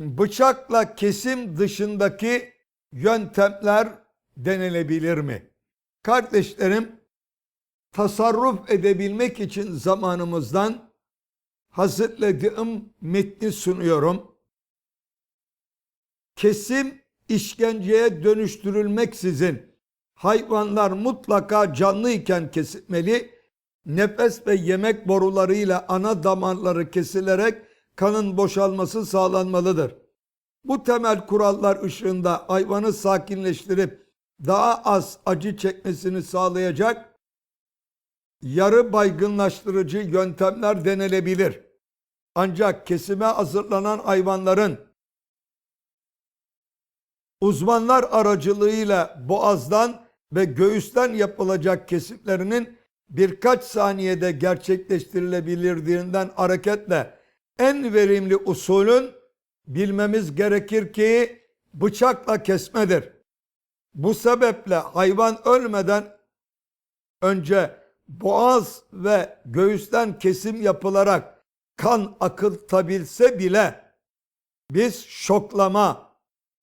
Bıçakla kesim dışındaki yöntemler denilebilir mi? Kardeşlerim, tasarruf edebilmek için zamanımızdan hazırladığım metni sunuyorum. Kesim işkenceye dönüştürülmeksizin hayvanlar mutlaka canlı iken kesilmeli, nefes ve yemek borularıyla ana damarları kesilerek kanın boşalması sağlanmalıdır. Bu temel kurallar ışığında hayvanı sakinleştirip daha az acı çekmesini sağlayacak yarı baygınlaştırıcı yöntemler denilebilir. Ancak kesime hazırlanan hayvanların uzmanlar aracılığıyla boğazdan ve göğüsten yapılacak kesimlerinin birkaç saniyede gerçekleştirilebilirliğinden hareketle en verimli usulün bilmemiz gerekir ki bıçakla kesmedir. Bu sebeple hayvan ölmeden önce boğaz ve göğüsten kesim yapılarak kan akıtabilse bile biz şoklama,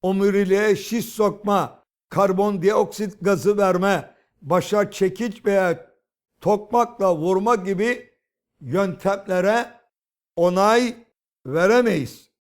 omuriliğe şiş sokma, karbondioksit gazı verme, başa çekiç veya tokmakla vurma gibi yöntemlere onay veremeyiz.